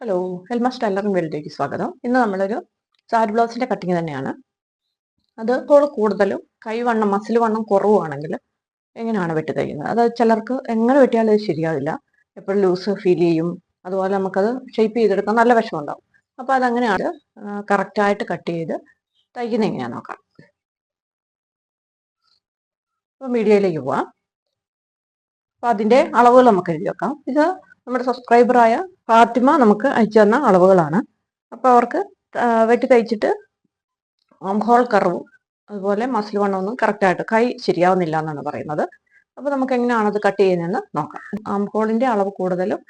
Hello ഹെൽമാസ് tailoring വേൾഡിലേക്ക് സ്വാഗതം. ഇന്ന് നമ്മളൊരു സാരി ബ്ലൗസിന്റെ കട്ടിങ് തന്നെയാണ്. അത് ഇപ്പോൾ കൂടുതലും കൈവണ്ണം മസിൽ വണ്ണം കുറവാണെങ്കിൽ എങ്ങനെയാണ് വെട്ടി തയ്ക്കുന്നത് അത് ചിലർക്ക് എങ്ങനെ വെട്ടിയാലും അത് ശരിയാവില്ല. എപ്പോഴും ലൂസ് ഫീൽ ചെയ്യും. അതുപോലെ നമുക്കത് ഷേപ്പ് ചെയ്തെടുക്കാൻ നല്ല വിഷമുണ്ടാവും അപ്പോൾ അതങ്ങനെയാണ് കറക്റ്റായിട്ട് കട്ട് ചെയ്ത് തയ്ക്കുന്നത് എങ്ങനെയാണെന്ന് നോക്കാം. അപ്പോൾ മീഡിയയിലേക്ക് പോവാം. അപ്പോൾ അതിന്റെ അളവുകൾ നമുക്ക് എഴുതി വെക്കാം. ഇത് നമ്മുടെ സബ്സ്ക്രൈബറായ ഫാത്തിമ നമുക്ക് അയച്ചു തന്ന അളവുകളാണ്. അപ്പോൾ അവർക്ക് വെട്ടി തയ്ച്ചിട്ട് ഹോൾ കറവും അതുപോലെ മസിൽ വണ്ണമൊന്നും കറക്റ്റായിട്ട് കൈ ശരിയാവുന്നില്ല എന്നാണ് പറയുന്നത്. അപ്പോൾ നമുക്ക് എങ്ങനെയാണ് അത് കട്ട് ചെയ്യുന്നതെന്ന് നോക്കാം. ആം ഹോളിന്റെ അളവ് കൂടുതലും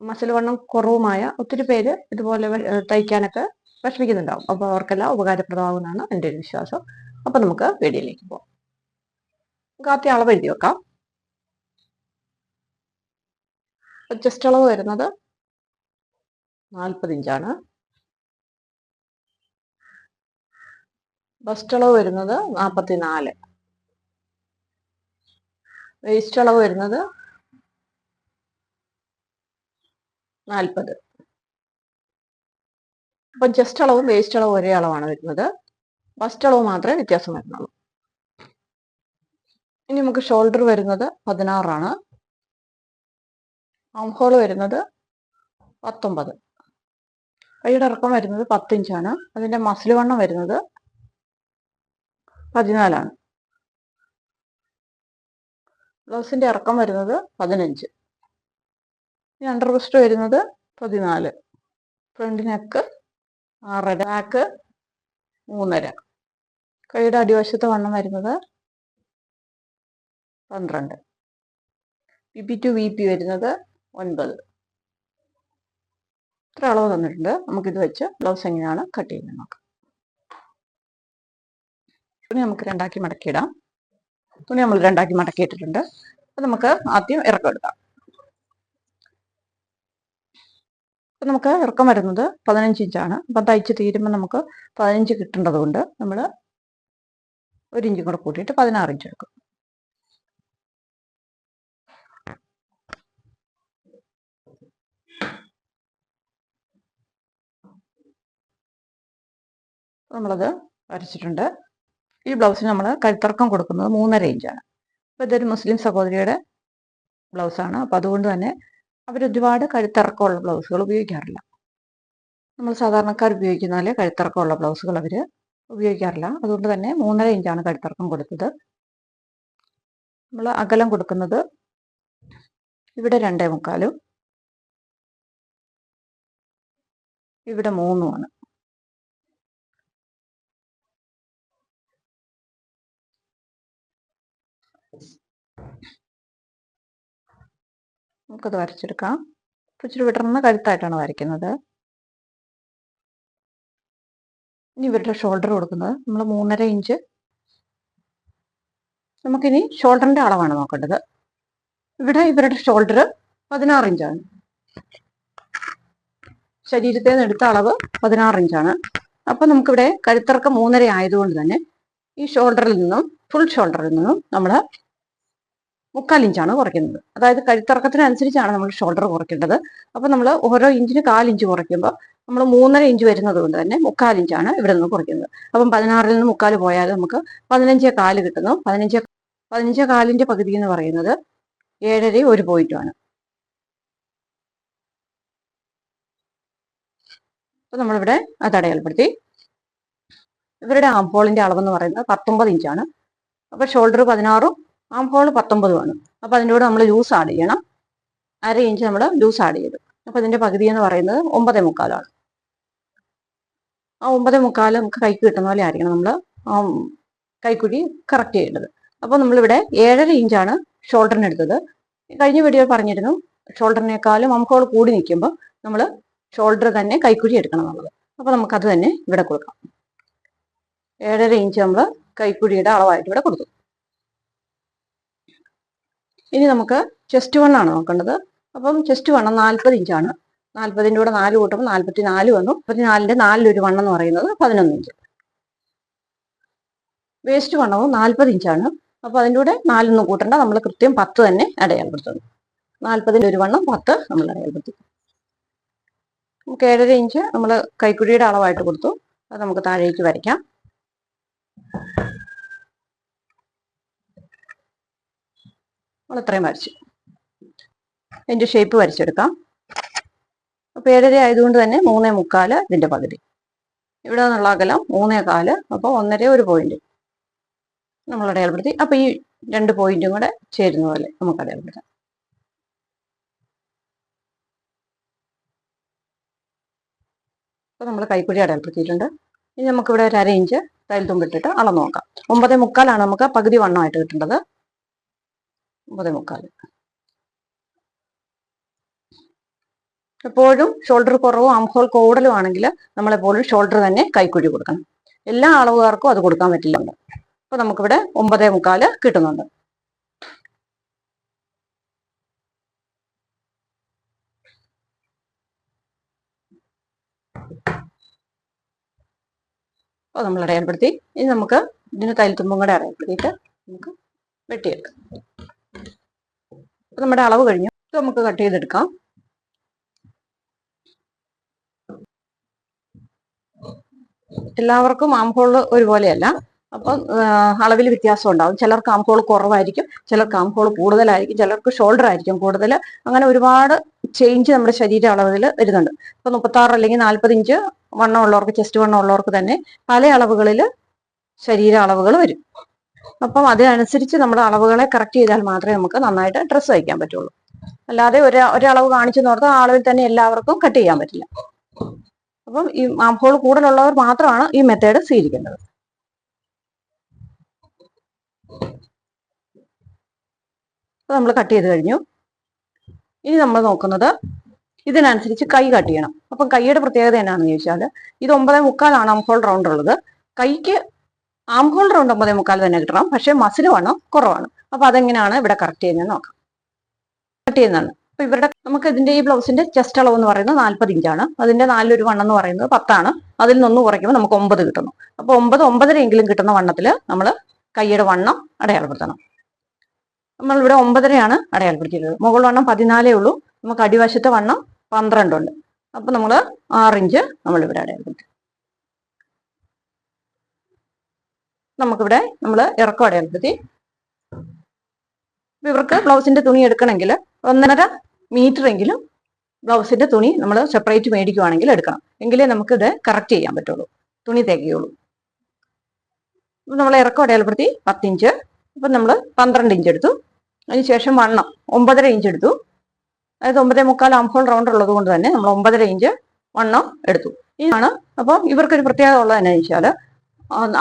മസിൽ വണ്ണം കുറവുമായ ഒത്തിരി പേര് ഇതുപോലെ തയ്ക്കാനൊക്കെ വിഷമിക്കുന്നുണ്ടാവും. അപ്പോൾ അവർക്കെല്ലാം ഉപകാരപ്രദമാകുമെന്നാണ് എന്റെ ഒരു വിശ്വാസം. അപ്പോൾ നമുക്ക് വീഡിയോയിലേക്ക് പോകാം നമുക്ക് ആദ്യം അളവ് എഴുതി വെക്കാം. ചെസ്റ്റ് അളവ് വരുന്നത് നാൽപ്പത് ഇഞ്ചാണ്. ബസ്റ്റ് അളവ് വരുന്നത് നാൽപ്പത്തി നാല് വേസ്റ്റ് അളവ് വരുന്നത് നാൽപ്പത് അപ്പം ചെസ്റ്റ് അളവും വേസ്റ്റ് അളവും ഒരേ അളവാണ് വരുന്നത്. ബസ്റ്റ് അളവ് മാത്രമേ വ്യത്യാസം വരുന്നുള്ളൂ. ഇനി നമുക്ക് ഷോൾഡർ വരുന്നത് പതിനാറാണ്. ആം ഹോൾ വരുന്നത് പത്തൊമ്പത്. കൈയുടെ ഇറക്കം വരുന്നത് പത്തിഞ്ചാണ്. അതിന്റെ മസിൽ വണ്ണം വരുന്നത് പതിനാലാണ്. ബ്ലൗസിന്റെ ഇറക്കം വരുന്നത് പതിനഞ്ച്. അണ്ടർ ബ്രസ്റ്റ് വരുന്നത് പതിനാല്. ഫ്രണ്ട് നെക്ക് ആറര. ബാക്ക് മൂന്നര. കൈയുടെ അടിവശത്തെ വണ്ണം വരുന്നത് പന്ത്രണ്ട്. P P to V P വരുന്നത് ഒൻപത്. ഇത്ര അളവ് തന്നിട്ടുണ്ട്. നമുക്കിത് വെച്ച് ബ്ലൗസ് എങ്ങനെയാണ് കട്ട് ചെയ്യുന്നത് നോക്കാം. തുണി നമുക്ക് രണ്ടാക്കി മടക്കിയിടാം. തുണി നമ്മൾ രണ്ടാക്കി മടക്കിയിട്ടിട്ടുണ്ട്. അപ്പം നമുക്ക് ആദ്യം ഇറക്കം എടുക്കാം. അപ്പം നമുക്ക് ഇറക്കം വരുന്നത് പതിനഞ്ച് ഇഞ്ചാണ് അപ്പം തയ്ച്ച് തീരുമ്പോൾ നമുക്ക് പതിനഞ്ച് കിട്ടേണ്ടതുകൊണ്ട് നമ്മൾ ഒരു ഇഞ്ചും കൂടെ കൂട്ടിയിട്ട് പതിനാറ് ഇഞ്ച് എടുക്കും. നമ്മളത് വരച്ചിട്ടുണ്ട്. ഈ ബ്ലൗസിന് നമ്മൾ കഴുത്തർക്കം കൊടുക്കുന്നത് മൂന്നര ഇഞ്ചാണ് അപ്പോൾ ഇതൊരു മുസ്ലിം സഹോദരിയുടെ ബ്ലൗസാണ് അപ്പോൾ അതുകൊണ്ട് തന്നെ അവർ ഒരുപാട് കഴുത്തിറക്കമുള്ള ബ്ലൗസുകൾ ഉപയോഗിക്കാറില്ല. നമ്മൾ സാധാരണക്കാർ ഉപയോഗിക്കുന്ന പോലെ കഴുത്തിറക്കമുള്ള ബ്ലൗസുകൾ അവർ ഉപയോഗിക്കാറില്ല. അതുകൊണ്ട് തന്നെ മൂന്നര ഇഞ്ചാണ് കഴുത്തിറക്കം കൊടുത്തത്. നമ്മൾ അകലം കൊടുക്കുന്നത് ഇവിടെ രണ്ടേ മുക്കാലും ഇവിടെ മൂന്നുമാണ് നമുക്കത് വരച്ചെടുക്കാം. ഇച്ചിരി വിടർന്ന കഴുത്തായിട്ടാണ് വരയ്ക്കുന്നത്. ഇനി ഇവരുടെ ഷോൾഡർ കൊടുക്കുന്നത്. നമ്മൾ മൂന്നര ഇഞ്ച് നമുക്കിനി ഷോൾഡറിന്റെ അളവാണ് നോക്കേണ്ടത്. ഇവിടെ ഇവരുടെ ഷോൾഡർ പതിനാറ് ഇഞ്ചാണ് ശരീരത്തിൽ നിന്ന് എടുത്ത അളവ് പതിനാറ് ഇഞ്ചാണ് അപ്പം നമുക്കിവിടെ കഴുത്തിറക്കം മൂന്നര ആയതുകൊണ്ട് തന്നെ ഈ ഷോൾഡറിൽ നിന്നും ഫുൾ ഷോൾഡറിൽ നിന്നും നമ്മൾ മുക്കാൽ ഇഞ്ചാണ് കുറയ്ക്കുന്നത്. അതായത് കഴുത്തിറക്കത്തിനനുസരിച്ചാണ് നമ്മൾ ഷോൾഡർ കുറയ്ക്കേണ്ടത്. അപ്പോൾ നമ്മൾ ഓരോ ഇഞ്ചിന് കാൽ ഇഞ്ച് കുറയ്ക്കുമ്പോൾ നമ്മൾ മൂന്നര ഇഞ്ച് വരുന്നത് കൊണ്ട് തന്നെ മുക്കാൽ ഇഞ്ചാണ് ഇവിടെ നിന്ന് കുറയ്ക്കുന്നത്. അപ്പം പതിനാറിൽ നിന്ന് മുക്കാൽ പോയാൽ നമുക്ക് പതിനഞ്ചേ കാൽ കിട്ടുന്നു. പതിനഞ്ചേ പതിനഞ്ചേ കാലിന്റെ പകുതി എന്ന് പറയുന്നത് ഏഴര ഒരു പോയിന്റുമാണ് അപ്പോൾ നമ്മളിവിടെ അത് അടയാളപ്പെടുത്തി ഇവരുടെ ആംഹോളിന്റെ അളവെന്ന് പറയുന്നത് പത്തൊമ്പത് ഇഞ്ചാണ്. അപ്പോൾ ഷോൾഡർ പതിനാറും ആം ഹോൾ പത്തൊമ്പതുമാണ് അപ്പോൾ അതിന്റെ കൂടെ നമ്മൾ ലൂസ് ആഡ് ചെയ്യണം. അര ഇഞ്ച് നമ്മൾ ലൂസ് ആഡ് ചെയ്തു. അപ്പോൾ ഇതിന്റെ പകുതി എന്ന് പറയുന്നത് ഒമ്പതേ മുക്കാലാണ്. ആ ഒമ്പതേ മുക്കാൽ നമുക്ക് കൈക്ക് കിട്ടുന്ന പോലെ ആയിരിക്കണം നമ്മൾ കൈക്കുഴി കറക്റ്റ് ചെയ്യേണ്ടത്. അപ്പോൾ നമ്മളിവിടെ ഏഴര ഇഞ്ചാണ് ഷോൾഡറിന് എടുത്തത്. കഴിഞ്ഞ വീഡിയോ പറഞ്ഞിരുന്നു ഷോൾഡറിനേക്കാളും അംഹോൾ കൂടി നിൽക്കുമ്പോൾ നമ്മൾ ഷോൾഡർ തന്നെ കൈക്കുഴി എടുക്കണം എന്നുള്ളത്. അപ്പോൾ നമുക്കത് തന്നെ ഇവിടെ കൊടുക്കാം. ഏഴര ഇഞ്ച് നമ്മൾ കൈക്കുഴിയുടെ അളവായിട്ട് ഇവിടെ കൊടുത്തു. ഇനി നമുക്ക് ചെസ്റ്റ് വണ്ണാണ് നോക്കേണ്ടത്. അപ്പം ചെസ്റ്റ് വണ്ണം നാൽപ്പത് ഇഞ്ചാണ് നാൽപ്പതിന്റെ കൂടെ നാല് കൂട്ടുമ്പോൾ നാൽപ്പത്തി നാല് വന്നു. മുപ്പത്തിനാലിന്റെ നാലിലൊരു വണ്ണം എന്ന് പറയുന്നത് പതിനൊന്ന് ഇഞ്ച് വേസ്റ്റ് വണ്ണവും നാൽപ്പത് ഇഞ്ചാണ് അപ്പോൾ അതിന്റെ കൂടെ നാലൊന്നും കൂട്ടണ്ട. നമ്മൾ കൃത്യം പത്ത് തന്നെ അടയാളപ്പെടുത്തുന്നു. നാൽപ്പതിന്റെ ഒരു വണ്ണം പത്ത് നമ്മൾ അടയാളപ്പെടുത്തി. നമുക്ക് ഏഴര ഇഞ്ച് നമ്മൾ കൈക്കുഴിയുടെ അളവായിട്ട് കൊടുത്തു. അത് നമുക്ക് താഴേക്ക് വരയ്ക്കാം. നമ്മൾ ഇത്രയും വരച്ചു. അതിന്റെ ഷേപ്പ് വരച്ചെടുക്കാം. അപ്പോൾ ഏഴര ആയതുകൊണ്ട് തന്നെ മൂന്നേ മുക്കാൽ ഇതിന്റെ പകുതി. ഇവിടെ നിന്നുള്ള അകലം മൂന്നേ കാൽ അപ്പോൾ ഒന്നര ഒരു പോയിന്റ് നമ്മൾ അടയാളപ്പെടുത്തി. അപ്പോൾ ഈ രണ്ട് പോയിന്റും കൂടെ ചേരുന്ന പോലെ നമുക്ക് അടയാളപ്പെടുത്താം. അപ്പോൾ നമ്മൾ കൈക്കുഴി അടയാളപ്പെടുത്തിയിട്ടുണ്ട്. ഇനി നമുക്കിവിടെ ഒരു അര ഇഞ്ച് തയ്യൽ തുമ്പിട്ടിട്ട് അളന്ന് നോക്കാം. ഒമ്പതേ മുക്കാലാണ് നമുക്ക് പകുതി വണ്ണമായിട്ട് കിട്ടേണ്ടത്. ഒമ്പതേ മുക്കാൽ എപ്പോഴും ഷോൾഡർ കുറവും ആംഹോൾ കൂടുതലും ആണെങ്കിൽ നമ്മളെപ്പോഴും ഷോൾഡർ തന്നെ കൈക്കുഴി കൊടുക്കണം. എല്ലാ അളവുകാർക്കും അത് കൊടുക്കാൻ പറ്റില്ല. അപ്പൊ നമുക്കിവിടെ ഒമ്പതേ മുക്കാൽ കിട്ടുന്നുണ്ട്. അപ്പോൾ നമ്മൾ അടയാളപ്പെടുത്തി. ഇനി നമുക്ക് ഇതിന് തൈലത്തുമ്പും കൂടെ അടയാളപ്പെടുത്തിയിട്ട് നമുക്ക് വെട്ടിയെടുക്കാം. അപ്പൊ നമ്മുടെ അളവ് കഴിഞ്ഞു. നമുക്ക് കട്ട് ചെയ്തെടുക്കാം. എല്ലാവർക്കും ആംഹോൾ ഒരുപോലെയല്ല. അപ്പം അളവിൽ വ്യത്യാസം ഉണ്ടാവും. ചിലർക്ക് ആംഹോൾ കുറവായിരിക്കും ചിലർക്ക് ആംഹോൾ കൂടുതലായിരിക്കും ചിലർക്ക് ഷോൾഡർ ആയിരിക്കും കൂടുതൽ. അങ്ങനെ ഒരുപാട് ചേഞ്ച് നമ്മുടെ ശരീര അളവിൽ വരുന്നുണ്ട്. ഇപ്പൊ മുപ്പത്തി ആറ് അല്ലെങ്കിൽ നാൽപ്പത് ഇഞ്ച് വണ്ണം ഉള്ളവർക്ക് ചെസ്റ്റ് വണ്ണം ഉള്ളവർക്ക് തന്നെ പല അളവുകളിൽ ശരീര അളവുകൾ വരും. അപ്പം അതിനനുസരിച്ച് നമ്മുടെ അളവുകളെ കറക്റ്റ് ചെയ്താൽ മാത്രമേ നമുക്ക് നന്നായിട്ട് ഡ്രസ്സ് തയ്ക്കാൻ പറ്റുള്ളൂ. അല്ലാതെ ഒരു ഒരളവ് കാണിച്ചു നോർത്ത് ആ അളവിൽ തന്നെ എല്ലാവർക്കും കട്ട് ചെയ്യാൻ പറ്റില്ല. അപ്പം ഈ ആംഹോൾ കൂടുതലുള്ളവർ മാത്രമാണ് ഈ മെത്തേഡ് സ്വീകരിക്കേണ്ടത്. നമ്മൾ കട്ട് ചെയ്ത് കഴിഞ്ഞു. ഇനി നമ്മൾ നോക്കുന്നത് ഇതിനനുസരിച്ച് കൈ കട്ട് ചെയ്യണം. അപ്പം കൈയുടെ പ്രത്യേകത എന്നാണെന്ന് ചോദിച്ചാൽ ഇത് ഒമ്പതേ മുക്കാലാണ് ആംഹോൾ റൗണ്ട് ഉള്ളത്. കൈക്ക് ആംഹോൾ ഉണ്ട് ഒമ്പതേ മുക്കാൽ തന്നെ കിട്ടണം. പക്ഷെ മസിൽ വണ്ണം കുറവാണ്. അപ്പൊ അതെങ്ങനെയാണ് ഇവിടെ കറക്റ്റ് ചെയ്യുന്നത് നോക്കാം. കറക്റ്റ് ചെയ്യുന്നതാണ്. അപ്പൊ ഇവരുടെ നമുക്ക് ഇതിന്റെ ഈ ബ്ലൗസിന്റെ ചെസ്റ്റ് അളവ് എന്ന് പറയുന്നത് നാൽപ്പത് ഇഞ്ചാണ് അതിന്റെ നാലിലൊരു വണ്ണം എന്ന് പറയുന്നത് പത്താണ്. അതിൽ നിന്നൊന്ന് കുറയ്ക്കുമ്പോൾ നമുക്ക് ഒമ്പത് കിട്ടുന്നു. അപ്പൊ ഒമ്പത് ഒമ്പതര എങ്കിലും കിട്ടുന്ന വണ്ണത്തിൽ നമ്മൾ കൈയുടെ വണ്ണം അടയാളപ്പെടുത്തണം. നമ്മൾ ഇവിടെ ഒമ്പതരയാണ് അടയാളപ്പെടുത്തിയിട്ടുള്ളത്. മുകൾ വണ്ണം പതിനാലേ ഉള്ളൂ. നമുക്ക് അടിവശത്തെ വണ്ണം പന്ത്രണ്ടുണ്ട്. അപ്പൊ നമ്മൾ ആറിഞ്ച് നമ്മൾ ഇവിടെ അടയാളപ്പെടുത്തി. നമുക്കിവിടെ നമ്മൾ ഇറക്കം അടയാളപ്പെടുത്തി ഇവർക്ക് ബ്ലൗസിന്റെ തുണി എടുക്കണമെങ്കിൽ ഒന്നര മീറ്റർ എങ്കിലും ബ്ലൗസിന്റെ തുണി നമ്മൾ സെപ്പറേറ്റ് മേടിക്കുവാണെങ്കിൽ എടുക്കണം. എങ്കിലേ നമുക്ക് ഇത് കറക്റ്റ് ചെയ്യാൻ പറ്റുള്ളൂ. തുണി തികയുള്ളൂ നമ്മൾ ഇറക്കം അടയാളപ്പെടുത്തി പത്തിഞ്ച്. അപ്പം നമ്മൾ പന്ത്രണ്ട് ഇഞ്ച് എടുത്തു. അതിനുശേഷം വണ്ണം ഒമ്പതര ഇഞ്ച് എടുത്തു. അതായത് ഒമ്പതേ മുക്കാൽ ആംഹോൾ റൗണ്ട് ഉള്ളത് കൊണ്ട് തന്നെ നമ്മൾ ഒമ്പതര ഇഞ്ച് വണ്ണം എടുത്തു. ഇതാണ് അപ്പം ഇവർക്കൊരു പ്രത്യേകത ഉള്ളത് എന്നു വെച്ചാൽ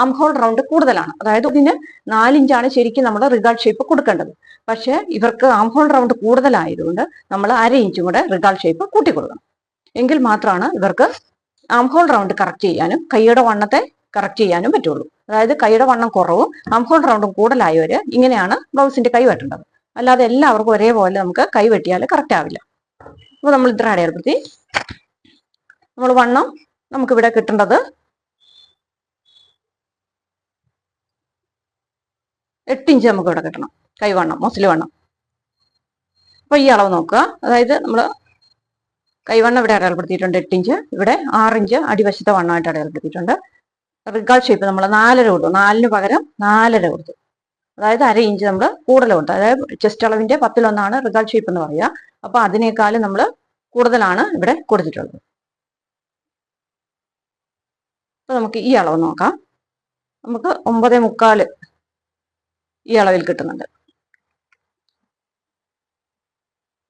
ആംഹോൾ റൗണ്ട് കൂടുതലാണ്. അതായത് ഇതിന് നാലിഞ്ചാണ് ശരിക്കും നമ്മൾ റിഗാൾ ഷേപ്പ് കൊടുക്കേണ്ടത്. പക്ഷേ ഇവർക്ക് ആംഹോൾ റൗണ്ട് കൂടുതലായതുകൊണ്ട് നമ്മൾ അര ഇഞ്ചും കൂടെ റിഗാൾ ഷേപ്പ് കൂട്ടി കൊടുക്കണം എങ്കിൽ മാത്രമാണ് ഇവർക്ക് ആംഹോൾ റൗണ്ട് കറക്റ്റ് ചെയ്യാനും കൈയുടെ വണ്ണത്തെ കറക്റ്റ് ചെയ്യാനും പറ്റുള്ളൂ. അതായത് കൈയുടെ വണ്ണം കുറവും ആംഹോൾ റൗണ്ടും കൂടുതലായവർ ഇങ്ങനെയാണ് ബ്ലൗസിന്റെ കൈ വെട്ടേണ്ടത്. അല്ലാതെ എല്ലാവർക്കും ഒരേപോലെ നമുക്ക് കൈ വെട്ടിയാൽ കറക്റ്റ് ആവില്ല. അപ്പോൾ നമ്മൾ ഇത്ര അടയാളപ്പെടുത്തി. നമ്മൾ വണ്ണം നമുക്കിവിടെ കിട്ടേണ്ടത് എട്ട് ഇഞ്ച് നമുക്ക് ഇവിടെ കിട്ടണം. കൈവണ്ണം മുസ്ലിം വണ്ണം. അപ്പൊ ഈ അളവ് നോക്കുക. അതായത് നമ്മൾ കൈവണ്ണം ഇവിടെ അടയാളപ്പെടുത്തിയിട്ടുണ്ട് എട്ട് ഇഞ്ച്. ഇവിടെ ആറ് ഇഞ്ച് അടിവശത്തെ വണ്ണമായിട്ട് അടയാളപ്പെടുത്തിയിട്ടുണ്ട്. റിഗാൾ ഷേപ്പ് നമ്മൾ നാലര കൊടുത്തു. നാലിന് പകരം നാലര കൊടുത്തു. അതായത് അര ഇഞ്ച് നമ്മൾ കൂടുതൽ കൊടുത്തു. അതായത് ചെസ്റ്റ് അളവിന്റെ പത്തിലൊന്നാണ് റിഗാൾ ഷേപ്പ് എന്ന് പറയുക. അപ്പൊ അതിനേക്കാളും നമ്മൾ കൂടുതലാണ് ഇവിടെ കൊടുത്തിട്ടുള്ളത്. അപ്പൊ നമുക്ക് ഈ അളവ് നോക്കാം. നമുക്ക് ഒമ്പതേ മുക്കാൽ ഈ അളവിൽ കിട്ടുന്നുണ്ട്.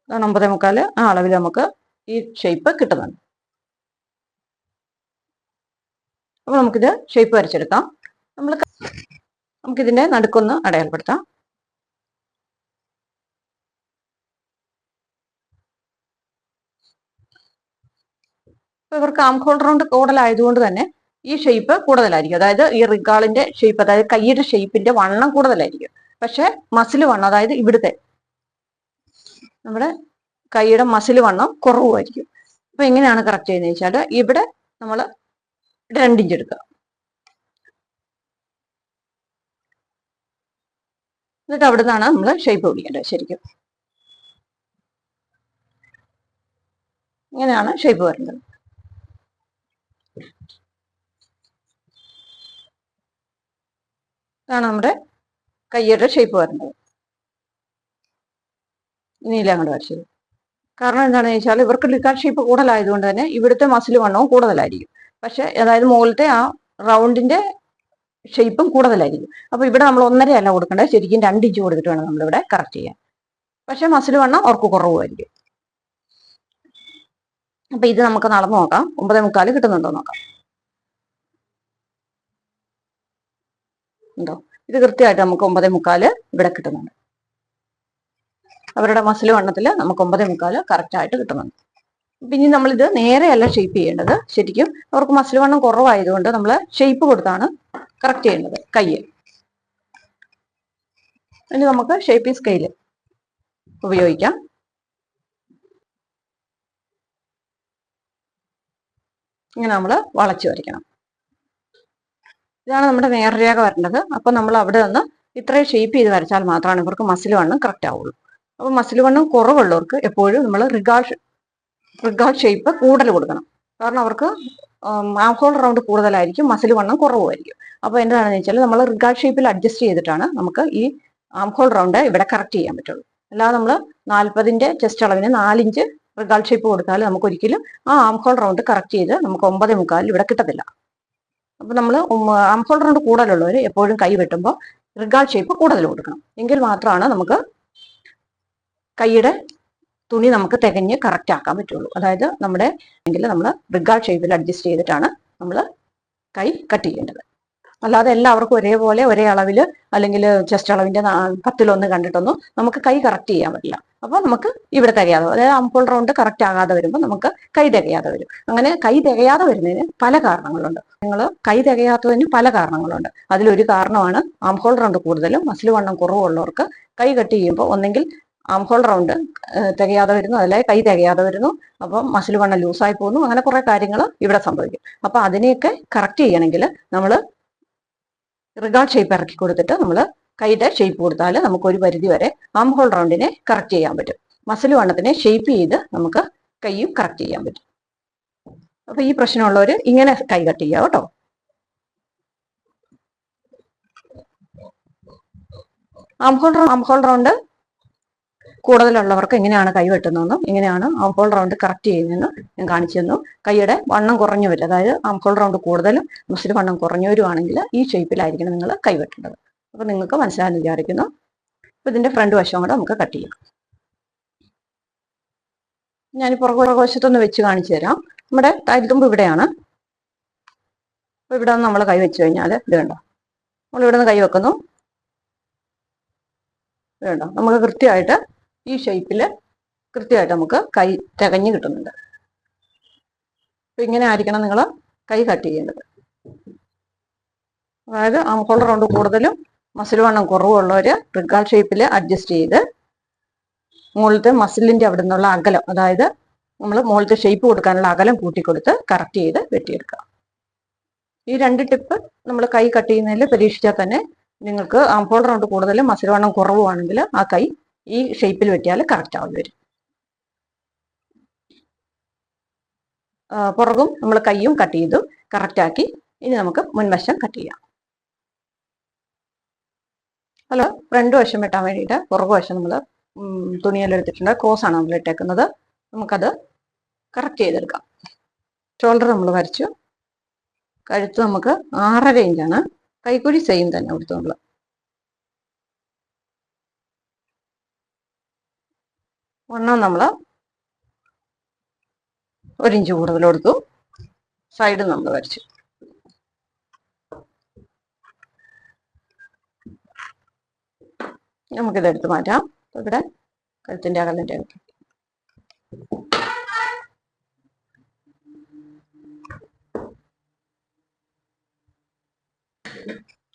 ഒമ്പതേ മുക്കാൽ. ആ അളവിൽ നമുക്ക് ഈ ഷേപ്പ് കിട്ടുന്നുണ്ട്. അപ്പൊ നമുക്കിത് ഷേപ്പ് വരച്ചെടുക്കാം. നമ്മൾ നമുക്കിതിന്റെ നടുക്കൊന്ന് അടയാളപ്പെടുത്താം. ഇവർക്ക് ആം ഹോൾ റൗണ്ട് കൂടുതലായതുകൊണ്ട് തന്നെ ഈ ഷേപ്പ് കൂടുതലായിരിക്കും. അതായത് ഈ റിഗാളിന്റെ ഷേപ്പ് അതായത് കൈയുടെ ഷേപ്പിന്റെ വണ്ണം കൂടുതലായിരിക്കും. പക്ഷെ മസിൽ വണ്ണം അതായത് ഇവിടുത്തെ നമ്മുടെ കൈയുടെ മസിൽ വണ്ണം കുറവുമായിരിക്കും. അപ്പൊ എങ്ങനെയാണ് കറക്റ്റ് ചെയ്യുന്നത് വെച്ചാൽ ഇവിടെ നമ്മൾ രണ്ടിഞ്ച് എടുക്കുക. എന്നിട്ട് അവിടെ നിന്നാണ് നമ്മൾ ഷേപ്പ് പിടിക്കേണ്ടത് ശരിക്കും. ഇങ്ങനെയാണ് ഷേപ്പ് വരുന്നത്. ഇതാണ് നമ്മുടെ കയ്യുടെ ഷേപ്പ് വരുന്നത്. നീല അങ്ങോട്ട് വരച്ചത് കാരണം എന്താണെന്ന് വെച്ചാൽ ഇവർക്ക് ലിക്കാൻ ഷേപ്പ് കൂടുതലായതുകൊണ്ട് തന്നെ ഇവിടുത്തെ മസിൽ വണ്ണവും കൂടുതലായിരിക്കും. പക്ഷെ അതായത് മുകളിലത്തെ ആ റൗണ്ടിന്റെ ഷേപ്പും കൂടുതലായിരിക്കും. അപ്പൊ ഇവിടെ നമ്മൾ ഒന്നര അല്ല കൊടുക്കേണ്ടത് ശരിക്കും രണ്ട് ഇഞ്ച് കൊടുത്തിട്ട് വേണം നമ്മളിവിടെ കറക്റ്റ് ചെയ്യാൻ. പക്ഷെ മസിൽ വണ്ണം അവർക്ക് കുറവുമായിരിക്കും. അപ്പൊ ഇത് നമുക്ക് നടന്നു നോക്കാം. ഒമ്പതേ മുക്കാൽ കിട്ടുന്നുണ്ടോ നോക്കാം. ഉണ്ടോ? ഇത് കൃത്യമായിട്ട് നമുക്ക് ഒമ്പതേ മുക്കാൽ ഇവിടെ കിട്ടുന്നുണ്ട്. അവരുടെ മസിൽ വണ്ണത്തിൽ നമുക്ക് ഒമ്പതേ മുക്കാൽ കറക്റ്റായിട്ട് കിട്ടുന്നുണ്ട്. പിന്നെ നമ്മളിത് നേരെയല്ല ഷേപ്പ് ചെയ്യേണ്ടത്. ശരിക്കും അവർക്ക് മസിൽ വണ്ണം കുറവായതുകൊണ്ട് നമ്മൾ ഷേപ്പ് കൊടുത്താണ് കറക്റ്റ് ചെയ്യേണ്ടത് കയ്യ് ഇനി നമുക്ക് ഷേപ്പി സ്കെയിൽ ഉപയോഗിക്കാം. ഇങ്ങനെ നമ്മൾ വളച്ചു വരയ്ക്കണം. ഇതാണ് നമ്മുടെ നേർരേഖ വരേണ്ടത്. അപ്പൊ നമ്മൾ അവിടെ നിന്ന് ഇത്രയും ഷേപ്പ് ചെയ്ത് വരച്ചാൽ മാത്രമാണ് ഇവർക്ക് മസിൽ വണ്ണം കറക്റ്റ് ആവുള്ളൂ. അപ്പൊ മസിൽ വണ്ണം കുറവുള്ളവർക്ക് എപ്പോഴും നമ്മൾ റിഗാൾ റിഗാൾ ഷേപ്പ് കൂടുതൽ കൊടുക്കണം. കാരണം അവർക്ക് ആംഹോൾ റൗണ്ട് കൂടുതലായിരിക്കും മസിൽ വണ്ണം കുറവുമായിരിക്കും. അപ്പോൾ എന്താണെന്ന് വെച്ചാൽ നമ്മൾ റിഗാൾ ഷേപ്പിൽ അഡ്ജസ്റ്റ് ചെയ്തിട്ടാണ് നമുക്ക് ഈ ആംഹോൾ റൗണ്ട് ഇവിടെ കറക്റ്റ് ചെയ്യാൻ പറ്റുള്ളൂ. അല്ലാതെ നമ്മൾ നാൽപ്പതിന്റെ ചെസ്റ്റ് അളവിന് നാലിഞ്ച് റിഗാൾ ഷേപ്പ് കൊടുത്താൽ നമുക്ക് ഒരിക്കലും ആ ആംഹോൾ റൗണ്ട് കറക്റ്റ് ചെയ്ത് നമുക്ക് ഒമ്പതേ മുക്കാലിൽ ഇവിടെ കിട്ടത്തില്ല. അപ്പൊ നമ്മൾ ആംഹോൾ റൗണ്ട് കൂടുതലുള്ളവർ എപ്പോഴും കൈ വെട്ടുമ്പോൾ റിഗാഡ് ഷേപ്പ് കൂടുതൽ കൊടുക്കണം. എങ്കിൽ മാത്രമാണ് നമുക്ക് കൈയുടെ തുണി നമുക്ക് തികഞ്ഞ് കറക്റ്റ് ആക്കാൻ പറ്റുള്ളൂ. അതായത് നമ്മുടെ എങ്കിൽ നമ്മൾ റിഗാഡ് ഷേപ്പിൽ അഡ്ജസ്റ്റ് ചെയ്തിട്ടാണ് നമ്മൾ കൈ കട്ട് ചെയ്യേണ്ടത്. അല്ലാതെ എല്ലാവർക്കും ഒരേപോലെ ഒരേ അളവിൽ അല്ലെങ്കിൽ ചെസ്റ്റ് അളവിന്റെ നാ- പത്തിലൊന്ന് കണ്ടിട്ടൊന്നും നമുക്ക് കൈ കറക്റ്റ് ചെയ്യാൻ പറ്റില്ല. അപ്പോൾ നമുക്ക് ഇവിടെ തികയാതെ അതായത് അമ്പോൾ റൗണ്ട് കറക്റ്റ് ആകാതെ വരുമ്പോൾ നമുക്ക് കൈ തികയാതെ വരും. അങ്ങനെ കൈ തികയാതെ വരുന്നതിന് പല കാരണങ്ങളുണ്ട്. നിങ്ങൾ കൈ തികയാത്തതിന് പല കാരണങ്ങളുണ്ട്. അതിലൊരു കാരണമാണ് ആംഹോൾ റൗണ്ട് കൂടുതലും മസിൽ വണ്ണം കുറവുള്ളവർക്ക് കൈ കട്ട് ചെയ്യുമ്പോൾ ഒന്നെങ്കിൽ ആംഹോൾ റൗണ്ട് തികയാതെ വരുന്നു. അതല്ലേ കൈ തികയാതെ വരുന്നു. അപ്പം മസിൽ വണ്ണം ലൂസായി പോകുന്നു. അങ്ങനെ കുറെ കാര്യങ്ങൾ ഇവിടെ സംഭവിക്കും. അപ്പൊ അതിനെയൊക്കെ കറക്റ്റ് ചെയ്യണമെങ്കിൽ നമ്മൾ റിഗാർഡ് ഷേപ്പ് ഇറക്കി കൊടുത്തിട്ട് നമ്മൾ കൈയുടെ ഷേപ്പ് കൊടുത്താൽ നമുക്ക് ഒരു പരിധി വരെ ആം ഹോൾ റൗണ്ടിനെ കറക്റ്റ് ചെയ്യാൻ പറ്റും. മസിൽ വണ്ണത്തിനെ ഷേപ്പ് ചെയ്ത് നമുക്ക് കൈയും കറക്റ്റ് ചെയ്യാൻ പറ്റും. അപ്പൊ ഈ പ്രശ്നമുള്ളവർ ഇങ്ങനെ കൈ കട്ട് ചെയ്യുക കേട്ടോ. Arm hole arm hole round കൂടുതലുള്ളവർക്ക് എങ്ങനെയാണ് കൈ വെട്ടുന്നതെന്നും എങ്ങനെയാണ് ആംഹോൾ റൗണ്ട് കറക്റ്റ് ചെയ്യുന്നതെന്നും ഞാൻ കാണിച്ചു തന്നു. കൈയുടെ വണ്ണം കുറഞ്ഞു കുറഞ്ഞവർ അതായത് ആംഹോൾ റൗണ്ട് കൂടുതലും മുസ്ലിം വണ്ണം കുറഞ്ഞവരുമാണെങ്കിൽ ഈ ഷേപ്പിലായിരിക്കണം നിങ്ങൾ കൈവെട്ടേണ്ടത് അപ്പൊ നിങ്ങൾക്ക് മനസ്സിലായെന്ന് വിചാരിക്കുന്നു. അപ്പോൾ ഇതിന്റെ ഫ്രണ്ട് വശം കൂടെ നമുക്ക് കട്ട് ചെയ്യാം. ഞാൻ പുറകു പുറകുവശത്തൊന്ന് വെച്ച് കാണിച്ചു തരാം. നമ്മുടെ താരിത്തുമ്പ് ഇവിടെയാണ്. അപ്പോൾ ഇവിടെ നമ്മൾ കൈ വെച്ച് കഴിഞ്ഞാൽ ഇത് കണ്ടോ? നമ്മൾ ഇവിടെ നിന്ന് കൈ വെക്കുന്നു. വേണ്ട കണ്ടോ? നമുക്ക് കൃത്യമായിട്ട് ഈ ഷേപ്പിൽ കൃത്യമായിട്ട് നമുക്ക് കൈ തികഞ്ഞ് കിട്ടുന്നുണ്ട്. അപ്പം ഇങ്ങനെ ആയിരിക്കണം നിങ്ങൾ കൈ കട്ട് ചെയ്യേണ്ടത്. അതായത് ആ ഹോളർ റൗണ്ട് കൂടുതലും മസിൽ വണ്ണം കുറവുള്ളവർ റിഗാൾ ഷേപ്പിൽ അഡ്ജസ്റ്റ് ചെയ്ത് മുകളിലത്തെ മസിലിന്റെ അവിടെ നിന്നുള്ള അകലം അതായത് നമ്മൾ മുകളിലത്തെ ഷേപ്പ് കൊടുക്കാനുള്ള അകലം കൂട്ടിക്കൊടുത്ത് കറക്റ്റ് ചെയ്ത് വെട്ടിയെടുക്കുക. ഈ രണ്ട് ടിപ്പ് നമ്മൾ കൈ കട്ട് ചെയ്യുന്നതിൽ പരീക്ഷിച്ചാൽ തന്നെ നിങ്ങൾക്ക് ഫോൾഡർ റൗണ്ട് കൂടുതൽ മസിൽ വണ്ണം കുറവുവാണെങ്കിൽ ആ കൈ ഈ ഷേപ്പിൽ വെട്ടിയാൽ കറക്റ്റ് ആവും വരും. പുറകും നമ്മൾ കൈയും കട്ട് ചെയ്തു കറക്റ്റാക്കി ഇനി നമുക്ക് മുൻവശം കട്ട് ചെയ്യാം. ഹലോ ഫ്രണ്ട് വശം വെട്ടാൻ വേണ്ടിയിട്ട് പുറകു വശം നമ്മൾ തുണിയെല്ലാം എടുത്തിട്ടുണ്ട്. ക്രോസ് ആണ് നമ്മൾ ഇട്ടേക്കുന്നത്. നമുക്കത് കറക്റ്റ് ചെയ്തെടുക്കാം. ഷോൾഡർ നമ്മൾ വരച്ചു. കഴുത്ത് നമുക്ക് ആറര ഇഞ്ചാണ് കൈക്കുഴി സെയിം തന്നെ കൊടുത്തു നമ്മൾ വണ്ണം നമ്മൾ ഒരിഞ്ച് കൂടുതൽ കൊടുത്തു സൈഡ് നമ്മൾ വരച്ചു. നമുക്കിത് എടുത്ത് മാറ്റാം. ഇവിടെ കഴുത്തിന്റെ അകലിന്റെ അകത്ത്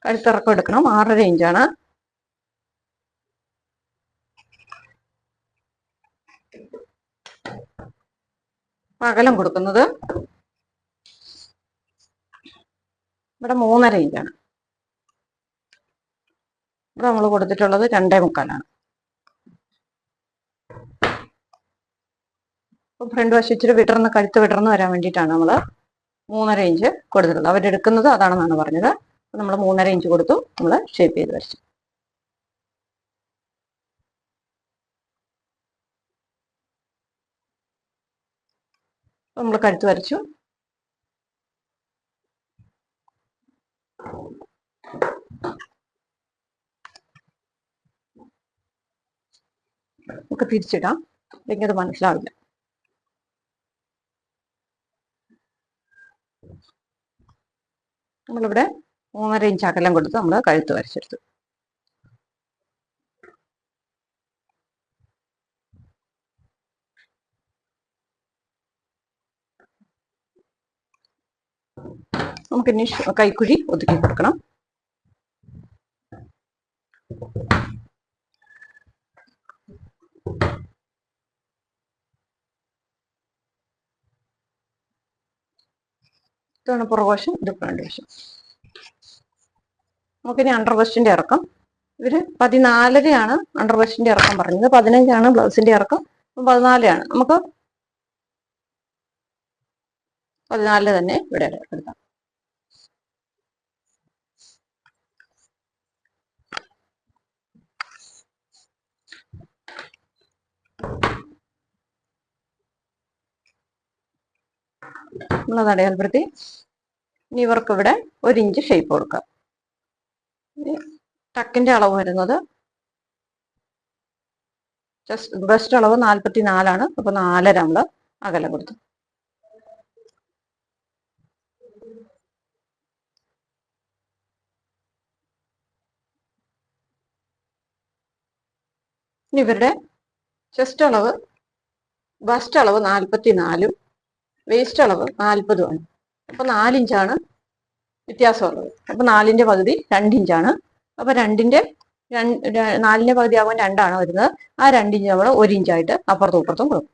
കഴുത്തിറക്കം എടുക്കണം. ആറര ഇഞ്ചാണ് അകലം കൊടുക്കുന്നത് ഇവിടെ മൂന്നര ഇഞ്ചാണ് ഇവിടെ നമ്മൾ കൊടുത്തിട്ടുള്ളത് രണ്ടേ മുക്കാലാണ്. അപ്പൊ ഫ്രണ്ട് വശം ഇച്ചിരി വിടർന്ന് കഴുത്ത് വിടർന്ന് വരാൻ വേണ്ടിയിട്ടാണ് നമ്മൾ മൂന്നര ഇഞ്ച് കൊടുത്തിട്ടുള്ളത്. അവരെടുക്കുന്നത് അതാണെന്നാണ് പറഞ്ഞത്. നമ്മൾ മൂന്നര ഇഞ്ച് കൊടുത്തു നമ്മൾ ഷേപ്പ് ചെയ്ത് വരച്ചു. നമ്മൾ കഴുത്ത് വരച്ചു. നമുക്ക് തിരിച്ചിടാം അല്ലെങ്കിൽ അത് മനസ്സിലാവില്ല. നമ്മളിവിടെ മൂന്നര ഇഞ്ച് അകലം കൊടുത്ത് നമ്മൾ കഴുത്ത് വരച്ചെടുത്തു. നമുക്ക് ഇനി കൈക്കുഴി ഒതുക്കി കൊടുക്കണം. ഇതാണ് പുറകുവശം ഇത് ഫ്രണ്ട് വശം. നമുക്കിനി അണ്ടർ വെസ്റ്റിന്റെ ഇറക്കം. ഇവർ പതിനാലരയാണ് അണ്ടർ വെസ്റ്റിന്റെ ഇറക്കം പറഞ്ഞത്. പതിനഞ്ചാണ് ബ്ലൗസിന്റെ ഇറക്കം. പതിനാലാണ് നമുക്ക് പതിനാലിൽ തന്നെ ഇവിടെ എടുക്കാം നമ്മളത് അടയാളപ്പെടുത്തി ഇനി ഇവർക്ക് ഇവിടെ ഒരു ഇഞ്ച് ഷേപ്പ് കൊടുക്കാം. ടക്കിന്റെ അളവ് വരുന്നത് ജസ്റ്റ് ബെസ്റ്റ് അളവ് നാൽപ്പത്തി നാലാണ് അപ്പൊ നാലര നമ്മൾ അകലം കൊടുത്തു. ഇനി ഇവരുടെ ചെസ്റ്റ് അളവ് ബസ്റ്റ് അളവ് നാൽപ്പത്തി നാലും വേസ്റ്റ് അളവ് നാൽപ്പതുമാണ് അപ്പൊ നാലിഞ്ചാണ് വ്യത്യാസമുള്ളത്. അപ്പൊ നാലിന്റെ പകുതി രണ്ടിഞ്ചാണ്. അപ്പൊ രണ്ടിന്റെ നാലിന്റെ പകുതി ആകുമ്പോൾ രണ്ടാണ് വരുന്നത്. ആ രണ്ടിഞ്ച് നമ്മൾ ഒരു ഇഞ്ചായിട്ട് അപ്പുറത്തും ഇപ്പുറത്തും കൊടുക്കും.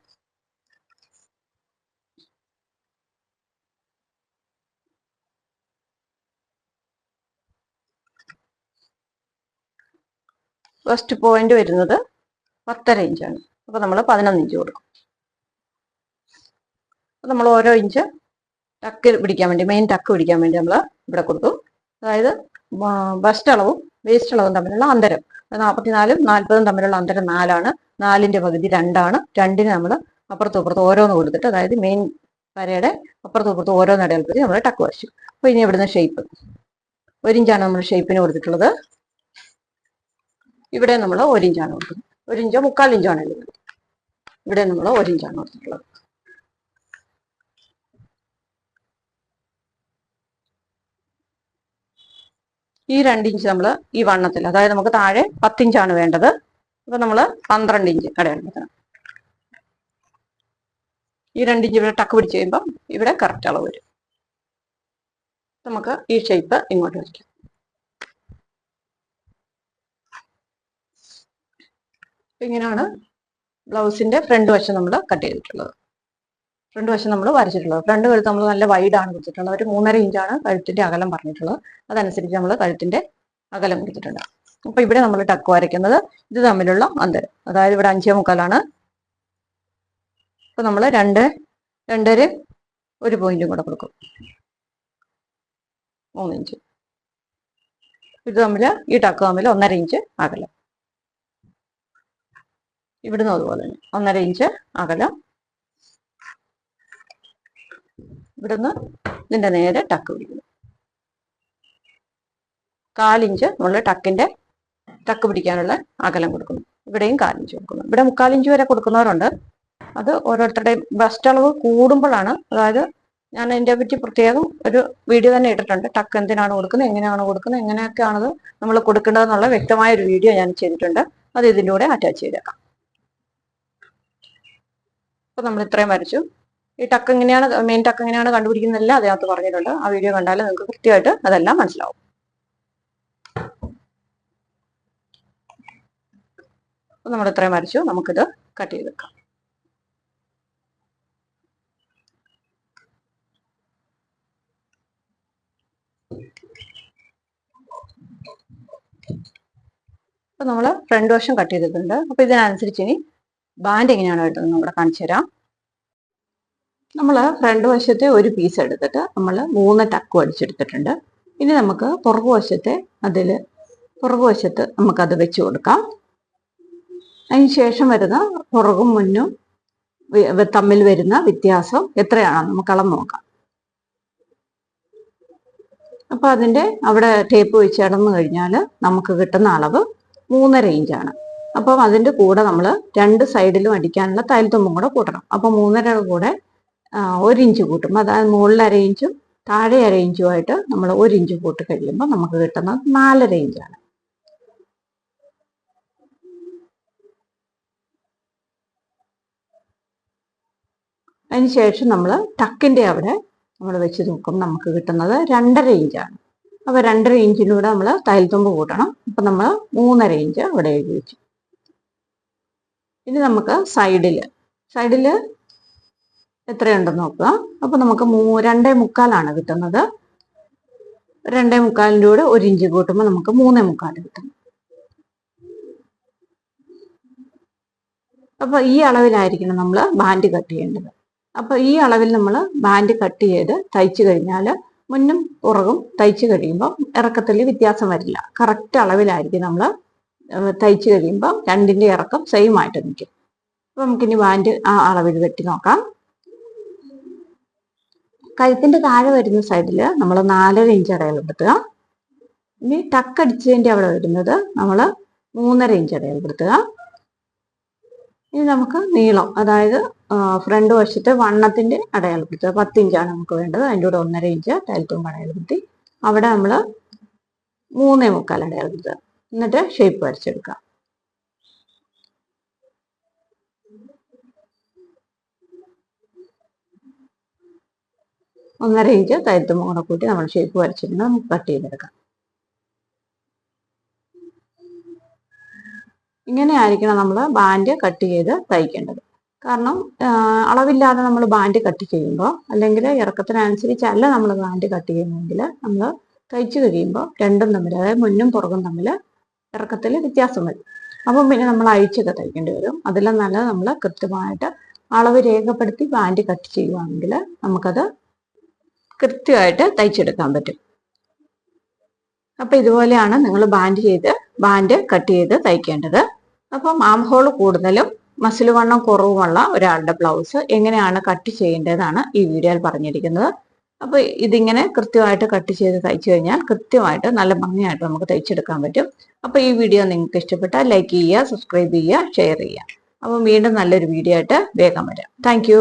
ഫസ്റ്റ് പോയിന്റ് വരുന്നത് പത്തര ഇഞ്ചാണ്. അപ്പൊ നമ്മൾ പതിനൊന്ന് ഇഞ്ച് കൊടുക്കും. നമ്മൾ ഓരോ ഇഞ്ച് ടക്ക് പിടിക്കാൻ വേണ്ടി മെയിൻ ടക്ക് പിടിക്കാൻ വേണ്ടി നമ്മൾ ഇവിടെ കൊടുത്തു. അതായത് ബസ്റ്റ് അളവും വേസ്റ്റ് അളവും തമ്മിലുള്ള അന്തരം. നാൽപ്പത്തിനാലും നാൽപ്പതും തമ്മിലുള്ള അന്തരം നാലാണ്. നാലിന്റെ പകുതി രണ്ടാണ്. രണ്ടിന് നമ്മൾ അപ്പുറത്തും ഇപ്പുറത്തും ഓരോന്ന് കൊടുത്തിട്ട് അതായത് മെയിൻ വരയുടെ അപ്പുറത്തും ഇപ്പുറത്തും ഓരോന്ന് ഇടയിൽപ്പെടുത്തി നമ്മൾ ടക്ക് വരച്ചു. അപ്പോൾ ഇനി ഇവിടുന്ന് ഷേപ്പ് ഒരിഞ്ചാണ് നമ്മൾ ഷേപ്പിന് കൊടുത്തിട്ടുള്ളത്. ഇവിടെ നമ്മൾ ഒരിഞ്ചാണ് കൊടുക്കുന്നത് ഒരിഞ്ചോ മുക്കാൽ ഇഞ്ചോ ആണ് ഇവിടെ നമ്മൾ ഒരിഞ്ചാണ് കൊടുത്തിട്ടുള്ളത്. ഈ രണ്ട് ഇഞ്ച് നമ്മൾ ഈ വണ്ണത്തിൽ അതായത് നമുക്ക് താഴെ പത്തിഞ്ചാണ് വേണ്ടത്. അപ്പൊ നമ്മൾ പന്ത്രണ്ട് ഇഞ്ച് അടയാളപ്പെടുത്തണം ഈ രണ്ട് ഇഞ്ച് ഇവിടെ ടക്ക് പിടിച്ച് കഴിയുമ്പം ഇവിടെ കറക്റ്റ് അളവ് വരും. നമുക്ക് ഈ ഷേപ്പ് ഇങ്ങോട്ട് വയ്ക്കാം ഇങ്ങനെയാണ് ബ്ലൗസിന്റെ ഫ്രണ്ട് വശം നമ്മൾ കട്ട് ചെയ്തിട്ടുള്ളത്. ഫ്രണ്ട് വശം നമ്മൾ വരച്ചിട്ടുള്ളത്. ഫ്രണ്ട് കഴുത്ത് നമ്മൾ നല്ല വൈഡാണ് കൊടുത്തിട്ടുള്ളത്. ഒരു മൂന്നര ഇഞ്ചാണ് കഴുത്തിന്റെ അകലം പറഞ്ഞിട്ടുള്ളത്. അതനുസരിച്ച് നമ്മൾ കഴുത്തിന്റെ അകലം കൊടുത്തിട്ടുണ്ട്. അപ്പൊ ഇവിടെ നമ്മൾ ടക്ക് വരയ്ക്കുന്നത് ഇത് തമ്മിലുള്ള അന്തരം. അതായത് ഇവിടെ അഞ്ചേ മുക്കാലാണ്. അപ്പൊ നമ്മൾ രണ്ട് രണ്ടര ഒരു പോയിന്റും കൂടെ കൊടുക്കും. മൂന്ന് ഇഞ്ച് ഇത് തമ്മിൽ ഈ ടക്ക് തമ്മിൽ ഒന്നര ഇഞ്ച് അകലം. ഇവിടുന്ന് അതുപോലെ തന്നെ. ഒന്നര ഇഞ്ച് അകലം ഇവിടുന്ന് ഇതിന്റെ നേരെ ടക്ക് പിടിക്കുന്നു. കാലിഞ്ച് നമ്മൾ ടക്കിന്റെ ടക്ക് പിടിക്കാനുള്ള അകലം കൊടുക്കുന്നു. ഇവിടെയും കാലിഞ്ച് കൊടുക്കുന്നു. ഇവിടെ മുക്കാലിഞ്ച് വരെ കൊടുക്കുന്നവരുണ്ട്. അത് ഓരോരുത്തരുടെയും ബസ്റ്റ് അളവ് കൂടുമ്പോഴാണ് അതായത് ഞാൻ അതിന്റെ പറ്റി പ്രത്യേകം ഒരു വീഡിയോ തന്നെ ഇട്ടിട്ടുണ്ട്. ടക്ക് എന്തിനാണ് കൊടുക്കുന്നത് എങ്ങനെയാണ് കൊടുക്കുന്നത് എങ്ങനെയൊക്കെയാണത് നമ്മൾ കൊടുക്കേണ്ടതെന്നുള്ള വ്യക്തമായ ഒരു വീഡിയോ ഞാൻ ചെയ്തിട്ടുണ്ട്. അത് ഇതിന്റെ കൂടെ അറ്റാച്ച് ചെയ്തേക്കാം. അപ്പൊ നമ്മൾ ഇത്രയും വരച്ചു. ഈ ടക്ക് എങ്ങനെയാണ് മെയിൻ ടക്ക് എങ്ങനെയാണ് കണ്ടുപിടിക്കുന്നതെല്ലാം അതിനകത്ത് പറഞ്ഞിട്ടുണ്ട്. ആ വീഡിയോ കണ്ടാൽ നിങ്ങൾക്ക് കൃത്യമായിട്ട് അതെല്ലാം മനസ്സിലാവും. നമ്മൾ ഇത്രയും വരച്ചു. നമുക്കിത് കട്ട് ചെയ്ത് വെക്കാം. അപ്പൊ നമ്മൾ ഫ്രണ്ട് വശം കട്ട് ചെയ്തിട്ടുണ്ട്. അപ്പൊ ഇതിനനുസരിച്ച് ഇനി ബാൻഡ് എങ്ങനെയാണ് വരുന്നത് നമ്മൾ കാണിച്ചു തരാം. നമ്മൾ ഫ്രണ്ട് വശത്തെ ഒരു പീസ് എടുത്തിട്ട് നമ്മൾ മൂന്ന് ടക്കും അടിച്ചെടുത്തിട്ടുണ്ട്. ഇനി നമുക്ക് പുറകുവശത്തെ അതിൽ പുറകുവശത്ത് നമുക്കത് വെച്ച് കൊടുക്കാം. അതിന് ശേഷം വരുന്ന പുറകും മുന്നും തമ്മിൽ വരുന്ന വ്യത്യാസം എത്രയാണെന്ന് നമുക്ക് അളന്ന് നോക്കാം. അപ്പോൾ അതിന്റെ അവിടെ ടേപ്പ് വെച്ച് അടന്നു കഴിഞ്ഞാൽ നമുക്ക് കിട്ടുന്ന അളവ് മൂന്നര ഇഞ്ചാണ് അപ്പം അതിന്റെ കൂടെ നമ്മൾ രണ്ട് സൈഡിലും അടിക്കാനുള്ള തൈൽത്തുമ്പും കൂടെ കൂട്ടണം. അപ്പൊ മൂന്നര കൂടെ ഒരു ഇഞ്ച് കൂട്ടും. അതായത് മുകളിൽ അര ഇഞ്ചും താഴെ അര ഇഞ്ചുമായിട്ട് നമ്മൾ ഒരു ഇഞ്ച് കഴിയുമ്പോൾ നമുക്ക് കിട്ടുന്നത് നാലര ഇഞ്ചാണ്. അതിനുശേഷം നമ്മൾ ടക്കിന്റെ അവിടെ നമ്മൾ വെച്ച് നോക്കും നമുക്ക് കിട്ടുന്നത് രണ്ടര ഇഞ്ചാണ്. അപ്പോൾ രണ്ടര ഇഞ്ചിലൂടെ നമ്മൾ തയ്യൽത്തുമ്പ് കൂട്ടണം. അപ്പം നമ്മൾ മൂന്നര ഇഞ്ച് അവിടെ എഴുതി വെച്ചു. ഇനി നമുക്ക് സൈഡിൽ സൈഡിൽ എത്രയുണ്ടെന്ന് നോക്കുക. അപ്പോൾ നമുക്ക് മൂ രണ്ടേ മുക്കാലാണ് കിട്ടുന്നത്. രണ്ടേ മുക്കാലിന്റെ കൂടെ ഒരു ഇഞ്ച് കൂട്ടുമ്പോൾ നമുക്ക് മൂന്നേ മുക്കാൽ കിട്ടും. അപ്പോൾ ഈ അളവിലായിരിക്കണം നമ്മൾ ബാൻഡ് കട്ട് ചെയ്യേണ്ടത്. അപ്പോൾ ഈ അളവിൽ നമ്മൾ ബാൻഡ് കട്ട് ചെയ്ത് തയ്ച്ചു കഴിഞ്ഞാൽ മുന്നും പുറകും തയ്ച്ചു കഴിയുമ്പോൾ ഇറക്കത്തിൽ വ്യത്യാസം വരില്ല. കറക്റ്റ് അളവിലായിരിക്കും നമ്മൾ തയ്ച്ചു കഴിയുമ്പോൾ രണ്ടിന്റെ ഇറക്കം സെയിം ആയിട്ട് നിൽക്കും. അപ്പോൾ നമുക്കിനി ബാൻഡ് ആ അളവിൽ വെട്ടി നോക്കാം. കഴുത്തിന്റെ താഴെ വരുന്ന സൈഡിൽ നമ്മൾ നാലര ഇഞ്ച് അടയാളപ്പെടുത്തുക ഇനി ടക്ക് അടിച്ചതിന്റെ അവിടെ വരുന്നത് നമ്മൾ മൂന്നര ഇഞ്ച് അടയാളപ്പെടുത്തുക ഇനി നമുക്ക് നീളം അതായത് ഫ്രണ്ട് വശത്തെ വണ്ണത്തിന്റെ അടയാളപ്പെടുത്തുക പത്ത് ഇഞ്ചാണ് നമുക്ക് വേണ്ടത്. അതിന്റെ കൂടെ ഒന്നര ഇഞ്ച് തലത്തുമ്പ് അടയാളപ്പെടുത്തി അവിടെ നമ്മൾ മൂന്നേ മുക്കാൽ അടയാളപ്പെടുത്തുക എന്നിട്ട് ഷേപ്പ് വരച്ചെടുക്കുക. ഒന്നര ഇഞ്ച് തയ്യത്തും കൂടെ കൂട്ടി നമ്മൾ ഷേപ്പ് വരച്ചിട്ടുണ്ട് നമുക്ക് കട്ട് ചെയ്തെടുക്കാം. ഇങ്ങനെ ആയിരിക്കണം നമ്മൾ ബാൻഡ് കട്ട് ചെയ്ത് തയ്ക്കേണ്ടത്. കാരണം അളവില്ലാതെ നമ്മൾ ബാൻഡ് കട്ട് ചെയ്യുമ്പോൾ അല്ലെങ്കിൽ ഇറക്കത്തിനനുസരിച്ചല്ല നമ്മൾ ബാൻഡ് കട്ട് ചെയ്യുന്നതെങ്കിൽ നമ്മൾ തയ്ച്ചു കഴിയുമ്പോൾ രണ്ടും തമ്മിൽ അതായത് മുന്നും പുറകും തമ്മിൽ ഇറക്കത്തിൽ വ്യത്യാസം വരും. അപ്പം പിന്നെ നമ്മൾ അഴിച്ചൊക്കെ തയ്ക്കേണ്ടി വരും. അതിലും നല്ലത് നമ്മൾ കൃത്യമായിട്ട് അളവ് രേഖപ്പെടുത്തി ബാൻഡ് കട്ട് ചെയ്യുവാണെങ്കിൽ നമുക്കത് കൃത്യമായിട്ട് തയ്ച്ചെടുക്കാൻ പറ്റും. അപ്പൊ ഇതുപോലെയാണ് നിങ്ങൾ ബാൻഡ് ചെയ്ത് ബാൻഡ് കട്ട് ചെയ്ത് തയ്ക്കേണ്ടത്. അപ്പം ആം ഹോൾ കൂടുതലും മസിൽ വണ്ണം കുറവുമുള്ള ഒരാളുടെ ബ്ലൗസ് എങ്ങനെയാണ് കട്ട് ചെയ്യേണ്ടതെന്നാണ് ഈ വീഡിയോയിൽ പറഞ്ഞിരിക്കുന്നത്. അപ്പൊ ഇതിങ്ങനെ കൃത്യമായിട്ട് കട്ട് ചെയ്ത് തയ്ച്ചു കഴിഞ്ഞാൽ കൃത്യമായിട്ട് നല്ല ഭംഗിയായിട്ട് നമുക്ക് തയ്ച്ചെടുക്കാൻ പറ്റും. അപ്പൊ ഈ വീഡിയോ നിങ്ങൾക്ക് ഇഷ്ടപ്പെട്ടാൽ ലൈക്ക് ചെയ്യുക സബ്സ്ക്രൈബ് ചെയ്യുക ഷെയർ ചെയ്യുക. അപ്പം വീണ്ടും നല്ലൊരു വീഡിയോ ആയിട്ട് വേഗം വരാം. താങ്ക്